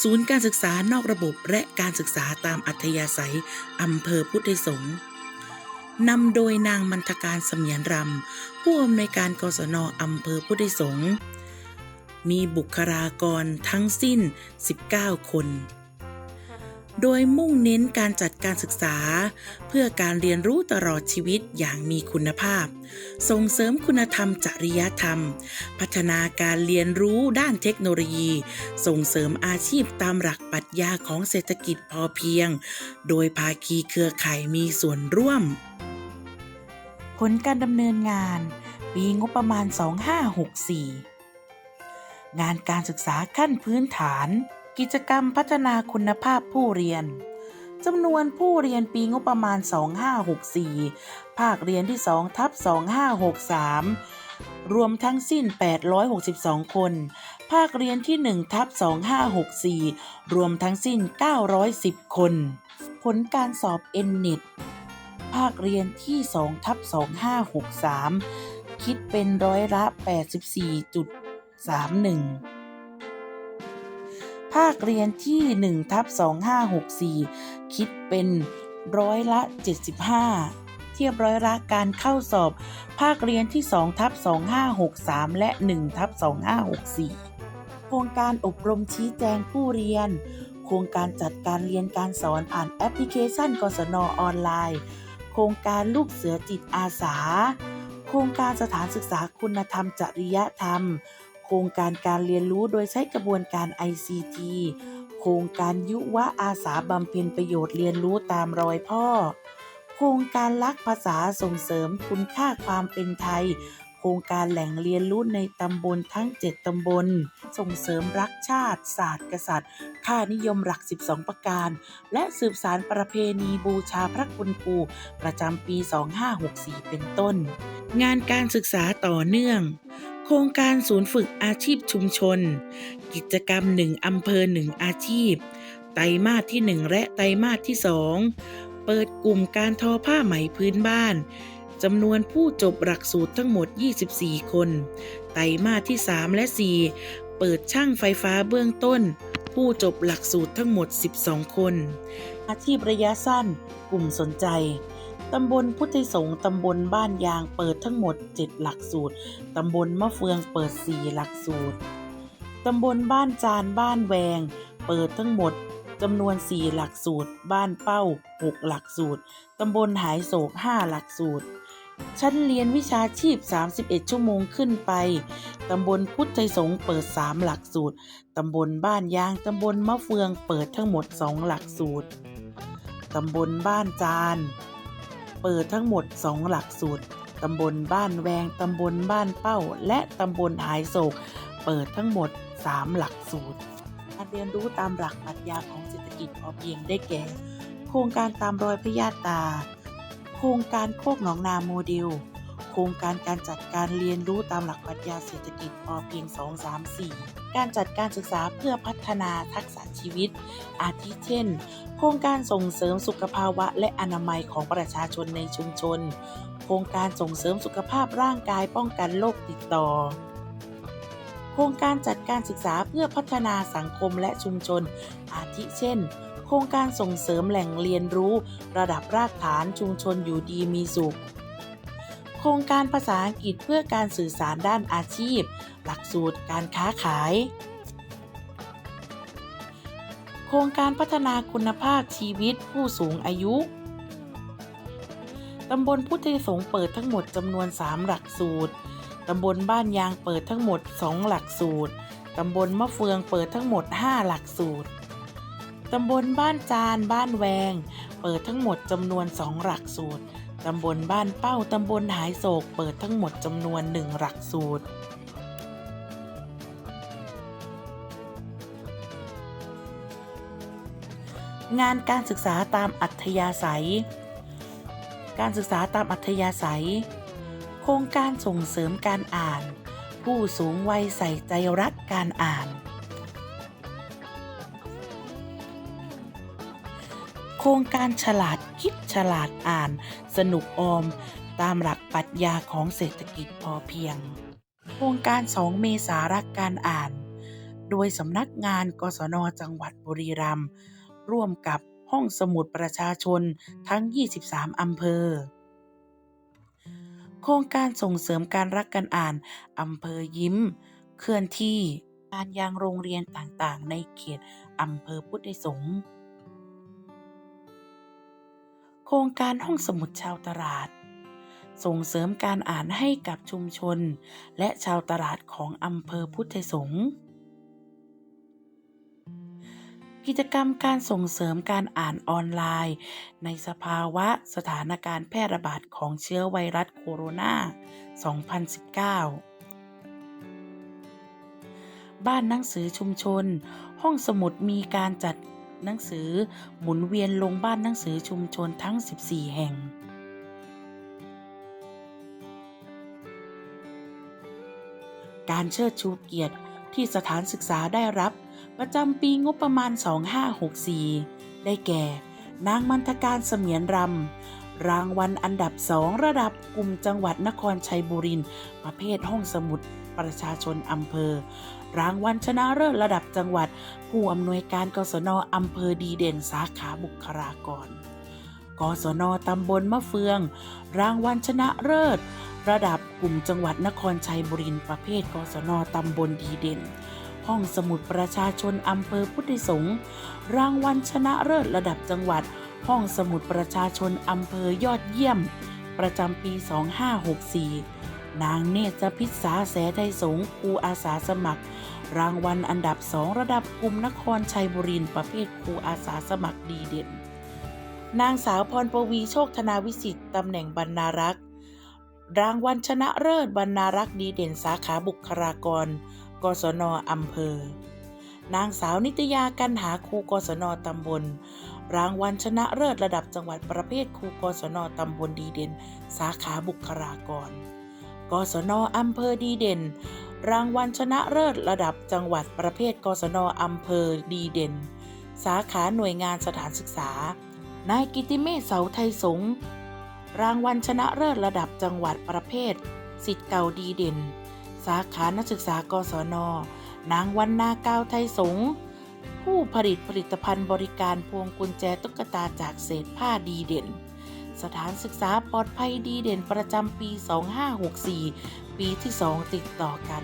ศูนย์การศึกษานอกระบบและการศึกษาตามอัธยาศัยอำเภอพุทธิสงฆ์นำโดยนางมันทการเสมียนรำผู้อำนวยการกศนอำเภอพุทธิสงฆ์มีบุคลากรทั้งสิ้น 19 คน โดยมุ่งเน้นการจัดการศึกษา เพื่อการเรียนรู้ตลอดชีวิตอย่างมีคุณภาพ ส่งเสริมคุณธรรมจริยธรรม พัฒนาการเรียนรู้ด้านเทคโนโลยี ส่งเสริมอาชีพตามหลักปรัชญาของเศรษฐกิจพอเพียง โดยภาคีเครือข่ายมีส่วนร่วม ผลการดำเนินงาน ปีงบประมาณ 2564 งานการศึกษาขั้นพื้นฐาน กิจกรรมพัฒนาคุณภาพผู้เรียนจำนวนผู้เรียนปีงบประมาณ 2564 ภาคเรียนที่ 2 ทับ 2563 รวมทั้งสิ้น 862 คน ภาคเรียนที่ 1 ทับ 2564 รวมทั้งสิ้น 910 คน ผลการสอบ n n e t ภาคเรียนที่ 2 ทับ 2563 คิดเป็นร้อยละ 84.31 ภาคเรียนที่1ทับ2564 คิดเป็นร้อยละ 75 เทียบร้อยละการเข้าสอบ ภาคเรียนที่2ทับ2563 และ1ทับ2564 โครงการอบรมชี้แจงผู้เรียน โครงการจัดการเรียนการสอนผ่านแอปพลิเคชันกศนออนไลน์ โครงการลูกเสือจิตอาสา โครงการสถานศึกษาคุณธรรมจริยธรรม ครงการการเรียนรู้โดยใช้กระบวนการ ICT โครงการยุวอาสาบำเพ็ญประโยชน์เรียนรู้ตามรอยพ่อ โครงการรักภาษาส่งเสริมคุณค่าความเป็นไทย โครงการแหล่งเรียนรู้ในตำบลทั้ง 7 ตำบล ส่งเสริมรักชาติ ศาสตร์กษัตริย์ ค่านิยมหลัก 12 ประการ และสืบสารประเพณีบูชาพระคุณครูประจำปี 2564 เป็นต้น งานการศึกษาต่อเนื่อง ครงการศูนย์ฝึกอาชีพชุมชน กิจกรรม1อำเภอ1อาชีพ ไตรมาสที่ 1 และไตรมาสที่ 2 เปิดกลุ่มการทอผ้าไหมพื้นบ้านจำนวนผู้จบหลักสูตรทั้งหมด 24 คน ไตรมาสที่ 3 และ 4 เปิดช่างไฟฟ้าเบื้องต้น ผู้จบหลักสูตรทั้งหมด 12 คน อาชีพระยะสั้น กลุ่มสนใจ ตำบลพุทธไทยสงฆ์ตำบลบ้านยางเปิดทั้งหมด 7 หลักสูตร ตำบลมะเฟืองเปิด 4 หลักสูตร ตำบลบ้านจานบ้านแวง เปิดทั้งหมดจำนวน 4 หลักสูตร บ้านเป้า 6 หลักสูตร ตำบลหายโศก 5 หลักสูตร ชั้นเรียนวิชาชีพ 31 ชั่วโมงขึ้นไป ตำบลพุทธไทยสงฆ์เปิด 3 หลักสูตร ตำบลบ้านยาง ตำบลมะเฟือง เปิดทั้งหมด 2 หลักสูตร ตำบลบ้านจาน เปิดทั้งหมด 2 หลักสูตรตำบลบ้านแวง ตำบลบ้านเป้า และตำบลหายโศก เปิดทั้งหมด 3 หลักสูตร การเรียนรู้ตามหลักปรัชญาของเศรษฐกิจพอเพียงได้แก่ โครงการตามรอยพระยาตา โครงการโคกหนองนาโมเดล โครงการการจัดการเรียนรู้ตามหลักปรัชญาเศรษฐกิจพอเพียง 2 3 4 การจัดการศึกษาเพื่อพัฒนาทักษะชีวิต อาทิเช่น โครงการส่งเสริมสุขภาวะและอนามัยของประชาชนในชุมชน โครงการส่งเสริมสุขภาพร่างกายป้องกันโรคติดต่อ โครงการจัดการศึกษาเพื่อพัฒนาสังคมและชุมชน อาทิเช่น โครงการส่งเสริมแหล่งเรียนรู้ ระดับรากฐานชุมชนอยู่ดีมีสุข โครงการภาษาอังกฤษเพื่อการสื่อสารด้านอาชีพ หลักสูตรการค้าขาย โครงการพัฒนาคุณภาพชีวิตผู้สูงอายุตำบลพุทธไทยสงเปิดทั้งหมดจำนวน 3 หลักสูตร ตำบลบ้านยางเปิดทั้งหมด 2 หลักสูตร ตำบลมะเฟืองเปิดทั้งหมด 5 หลักสูตร ตำบลบ้านจาน บ้านแวง เปิดทั้งหมดจำนวน 2 หลักสูตร ตำบลบ้านเป้า ตำบลหายโศก เปิดทั้งหมดจำนวน1หลักสูตร งานการศึกษาตามอัธยาศัย การศึกษาตามอัธยาศัย โครงการส่งเสริมการอ่าน ผู้สูงวัยใส่ใจรักการอ่านโครงการฉลาด คิดฉลาดอ่าน สนุกออม ตามหลักปรัชญาของเศรษฐกิจพอเพียง โครงการ2เมษารักการอ่าน โดยสำนักงานกศนจังหวัดบุรีรัมย์ร่วมกับห้องสมุดประชาชนทั้ง 23 อำเภอ โครงการส่งเสริมการรักการอ่านอำเภอยิ้ม เคลื่อนที่การยังโรงเรียนต่างๆ ในเขตอำเภอพุทธสงฆ์ ครงการห้องสมุดชาวตลาด ส่งเสริมการอ่านให้กับชุมชน และชาวตลาดของอำเภอพุทธสงฆ์กิจกรรมการส่งเสริมการอ่านออนไลน์ ในสภาวะสถานการณ์แพร่ระบาดของเชื้อไวรัสโคโรนา 2019 บ้านหนังสือชุมชน ห้องสมุดมีการจัด หนังสือ หมุนเวียนลงบ้านหนังสือชุมชนทั้ง 14 แห่งการเชิดชูเกียรติที่สถานศึกษาได้รับประจำปีงบประมาณ 2564 ได้แก่ นางมันทการเสมียนรำ รางวัลอันดับสองระดับกลุ่มจังหวัดนครชัยบุรีประเภทห้องสมุดประชาชนอำเภอ รางวัลชนะเลิศระดับจังหวัด ผู้อำนวยการกศนอำเภอดีเด่นสาขาบุคลากร กศนตำบลมะเฟือง รางวัลชนะเลิศ ระดับกลุ่มจังหวัดนครชัยบุรีประเภท กศนตำบลดีเด่น ห้องสมุดประชาชนอำเภอพุทธิสงฆ์รางวัลชนะเลิศระดับจังหวัด ห้องสมุดประชาชนอำเภอยอดเยี่ยม ประจำปี 2564 นางเนตรพิษาแสไทยสงฆ์ครูอาสาสมัคร รางวัลอันดับสองระดับกลุ่มนครชัยบุรีประเภทครูอาสาสมัครดีเด่น นางสาวพรปวีโชคธนาวิสิทธิ์ตำแหน่งบรรณารักษ์รางวัลชนะเลิศบรรณารักษ์ดีเด่นสาขาบุคลากร กศนอำเภอ นางสาวนิตยากันหาครูกศนตำบล รางวัลชนะเลิศระดับจังหวัดประเภทครูกศนตำบลดีเด่น สาขาบุคลากร กศนอำเภอดีเด่น รางวัลชนะเลิศระดับจังหวัดประเภทกศนอำเภอดีเด่น สาขาหน่วยงานสถานศึกษา นายกิติเมฆเสาไทยสงรางวัลชนะเลิศระดับจังหวัดประเภทสิทธิ์เก่าดีเด่น สาขานักศึกษากศนนางวันนากาวไทยสงฆ์ ผู้ผลิตผลิตภัณฑ์บริการพวงกุญแจตุ๊กตาจากเศษผ้าดีเด่น สถานศึกษาปลอดภัยดีเด่นประจำปี 2564 ปีที่ 2 ติดต่อกัน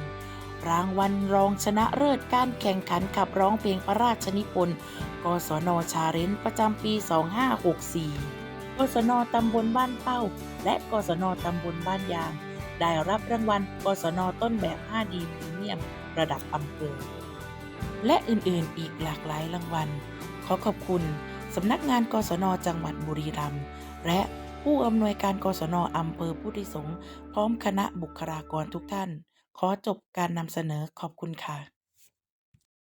รางวัลรองชนะเลิศการแข่งขันขับร้องเพลงพระราชนิพนธ์กศนชาเรนประจำปี 2564 กศนตำบลบ้านเป้า และกศนตำบลบ้านยาง ได้รับรางวัลกศนต้นแบบ 5D พรีเมียมระดับอำเภอ และอื่นๆ อีกหลากหลายรางวัล ขอขอบคุณสำนักงานกศนจังหวัดบุรีรัมย์และผู้อำนวยการกศนอำเภอพุทธิสงฆ์พร้อมคณะบุคลากรทุกท่าน ขอจบการนำเสนอขอบคุณค่ะ